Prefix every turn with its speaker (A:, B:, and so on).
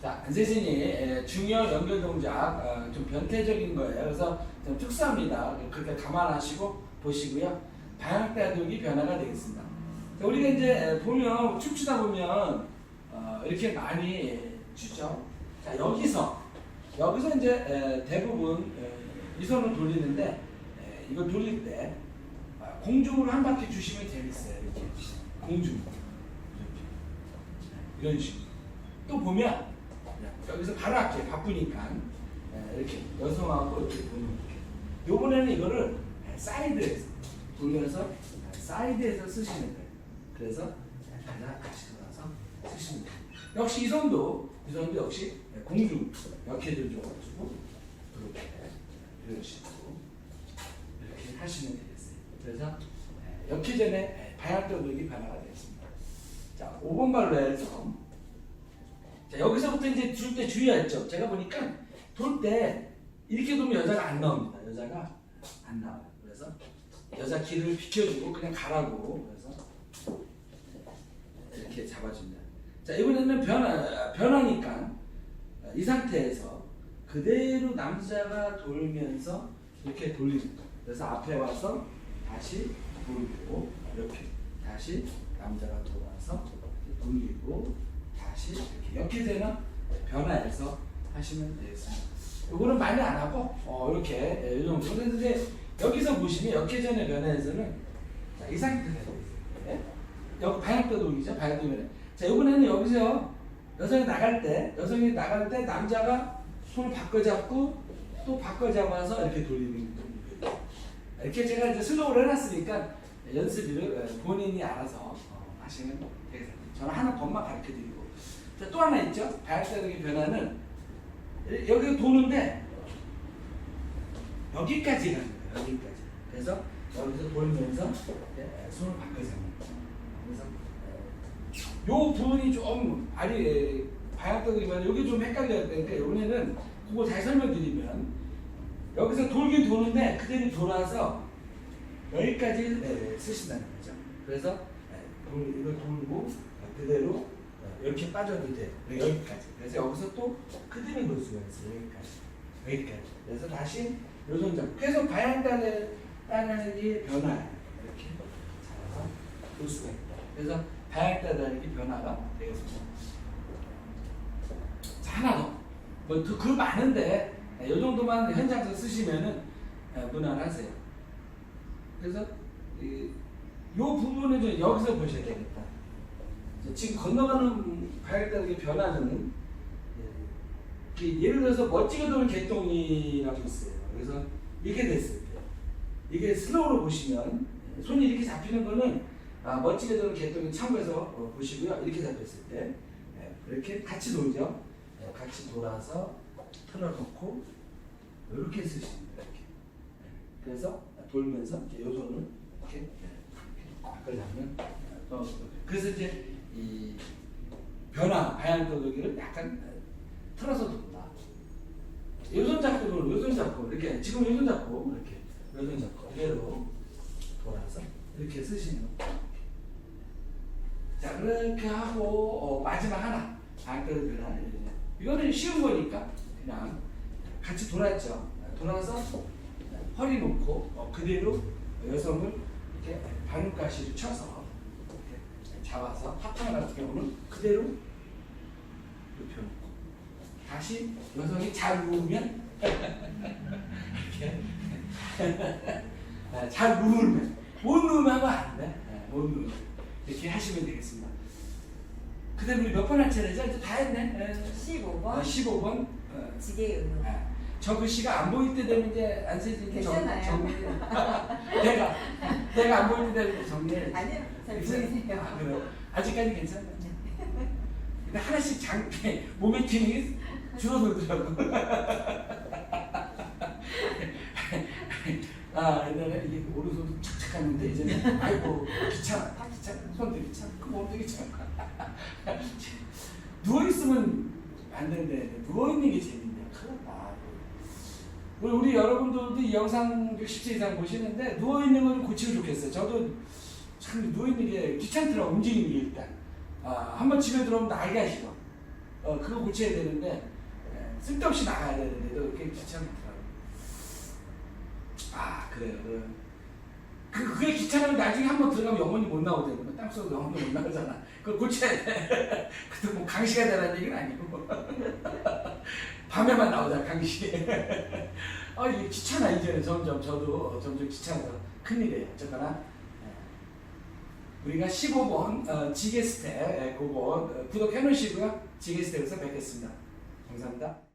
A: 자, 안세진이 에, 중요 연결 동작 어, 좀 변태적인 거예요. 그래서 좀 특수합니다. 그렇게 감안하시고 보시고요. 방향따돌기 변화가 되겠습니다. 자, 우리가 이제 에, 보면 춤추다 보면 어, 이렇게 많이 추죠. 자, 여기서 여기서 이제 에, 대부분 에, 이 손을 돌리는데 에, 이거 돌릴 때 아, 공중으로 한 바퀴 주시면 재밌어요. 이렇게 공중 이렇게 이런 식으로 또 보면 여기서 바로 할게 바쁘니까. 예, 이렇게 여성하고 이렇게 보는 이렇게. 요번에는 이거를 예, 사이드에서 돌려서 예, 사이드에서 쓰시면 돼요. 그래서 예, 가자 같이 돌아서 쓰시면 돼요. 역시 이 손도 이 손도 역시 예, 공중 이렇게 들줘가지고 이렇게 이런 식으로 이렇게 하시면 되겠어요. 그래서 예, 역회전에 예, 방향도둑이 변화가 되겠습니다. 자 5번 발로에서 자, 여기서부터 이제 줄때 주의했죠. 제가 보니까 돌 때 이렇게 돌면 여자가 안 나옵니다. 여자가 안 나와요. 그래서 여자 길을 비켜주고 그냥 가라고 그래서 이렇게 잡아줍니다. 자 이번에는 변화 변화니까 이 상태에서 그대로 남자가 돌면서 이렇게 돌립니다. 그래서 앞에 와서 다시 돌리고 이렇게 다시 남자가 돌아서 돌리고 다시 이렇게 역회전은 변화해서 하시면 되겠습니다. 이거는 많이 안 하고 어, 이렇게 예, 이 정도. 그런데 여기서 보시면 역회전의 변화에서는 자, 이 상태가 되겠습니다. 예? 여기 방향도 동이죠. 방향도변. 자 이번에는 여기서 여성이 나갈 때 여성이 나갈 때 남자가 손을 바꿔 잡고 또 바꿔 잡아서 이렇게 돌리는 거예요. 이렇게 제가 이제 슬로우를 해놨으니까 연습을 예, 본인이 알아서 어, 하시면 되겠습니다. 저는 하는 법만 가르쳐 드리고. 자, 또 하나 있죠. 발사력의 변화는 여기 도는데 여기까지 가는 거예요. 여기까지. 그래서 여기서 돌면서 예, 손을 바꿔 잡는 거예요. 그래서 예, 요 부분이 좀 방향력의 변화 여기 좀 헷갈려야 되니까 이번에는 그거 잘 설명드리면 여기서 돌긴 도는데 그대로 돌아서 여기까지 예, 쓰신다는 거죠. 그래서 예, 돌, 이걸 돌고 그대로 예, 이렇게 빠져도 돼. 여기까지. 그래서 여기서 또 그대로 놓을 수가 있어요. 여기까지. 여기까지. 그래서 다시 요 손 잡고. 그래서 방향 따는 따르기 변화 이렇게 잡아서 놓을 수가 있다. 그래서 방향 따르기 변화가 되겠습니다. 자 하나 더. 뭐 그 그 많은데 이 정도만 현장에서 쓰시면은 예, 무난하세요. 그래서 이, 요 부분을 좀 여기서 보셔야 되겠다. 자, 지금 건너가는 발달의 변화는 예, 예를 들어서 멋지게 도는 개똥이라고 있어요. 그래서 이렇게 됐을 때 이게 슬로우로 보시면 예, 손이 이렇게 잡히는 거는 아, 멋지게 도는 개똥이 참고해서 어, 보시고요. 이렇게 잡혔을 때 예, 이렇게 같이 돌죠. 예, 같이 돌아서 틀어놓고 이렇게 쓰십니다. 이렇게. 예, 그래서 돌면서 요 손을 이렇게 바꿔 잡는 어, 그래서 이제 이 변화 방향도기를 약간 틀어서 돈다. 요손 잡고 요손 잡고 이렇게 지금 요손 잡고 이렇게 요손 잡고 그대로 돌아서 이렇게 쓰시는 거. 자 그렇게 하고 어, 마지막 하나 방향도기 변화 이거는 쉬운 거니까 그냥 같이 돌았죠. 돌아서 허리 놓고 어, 그대로 여성을 이렇게 발가시를 쳐서 잡아서 파탕 같은 경우는 그대로 눕혀놓고 다시 여성이 잘 누우면 이렇게 네, 잘 누우면 못 누우면 하면 안 돼. 네, 못 누우면 이렇게 하시면 되겠습니다. 그 다음에 우리 몇번 할 차례죠? 이제 다 했네. 네.
B: 15번
A: 어, 15번.
B: 지게 의무
A: 저 글씨가 안 보일 때 되면 이제 안세진이 정-
B: 괜찮아요.
A: 정리 내가 내가 안 보일 때 되면 정리해.
B: 아니요 잘? 보이세요.
A: 아, 그래요? 아직까지 괜찮아요? 근데 하나씩 장 몸의 기능이 줄어들더라고. 아 옛날에 이게 오른손도 착착 하는데 이제는 아이고 귀찮아 다 귀찮아 손도 귀찮아 그 몸도 귀찮아 누워 있으면 안 되는데 누워 있는 게 재밌네. 큰일 났다 우리, 우리 여러분들도 이 영상 10세 이상 보시는데 누워있는 걸 고치면 좋겠어요 저도 참 누워있는 게 귀찮더라고 움직이는 게 일단 아, 한번 집에 들어오면 나기가 싫어 어, 그거 고쳐야 되는데 에, 쓸데없이 나가야 되는데도 이렇게 귀찮더라고요. 아 그래요. 그, 그 그게 귀찮으면 나중에 한 번 들어가면 영원히 못 나오거든요. 뭐 땅속으로 영원히 못 나가잖아. 그걸 고쳐야 돼. 그것도 뭐 강시가 되라는 얘기는 아니고 밤에만 나오자 강시. 아 이게 귀찮아 이제는 점점 저도 점점 귀찮아서 큰일이에요. 어쨌거나 예. 우리가 15번 어, 지게스텝 예, 그거 어, 구독해 놓으시고요. 지게스텝에서 뵙겠습니다. 감사합니다.